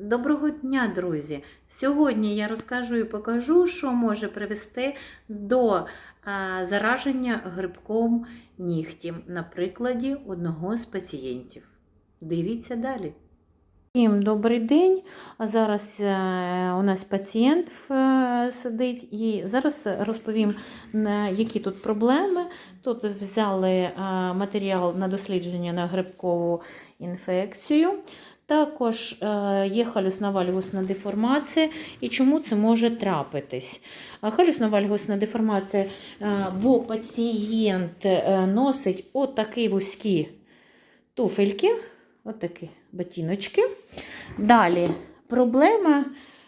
Доброго дня, друзі! Сьогодні я розкажу і покажу, що може привести до е, зараження грибком нігтів на прикладі одного з пацієнтів. Дивіться далі. Всім добрий день. Зараз е, у нас пацієнт е, сидить, і зараз розповім, які тут проблеми. Тут взяли е, матеріал на дослідження на грибкову інфекцію. Також е, є халюсно-вальгусна деформація і чому це може трапитись. А Халюсно-вальгусна деформація, е, бо пацієнт е, носить отакі вузькі туфельки, отакі ботиночки. Далі проблема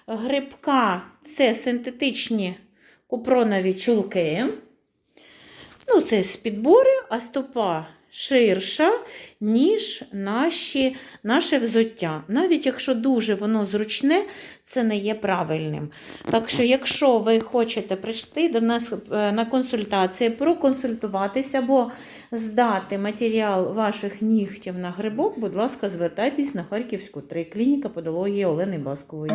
грибка це синтетичні купронові чулки. Ну, це з підбори, а стопа ширша, ніж наші, наше взуття. Навіть якщо дуже воно зручне, це не є правильним. Так що, якщо ви хочете прийти до нас е, на консультації, проконсультуватися або здати матеріал ваших нігтів на грибок, будь ласка, звертайтесь на Харківську 3 клініка подології Олени Баскової.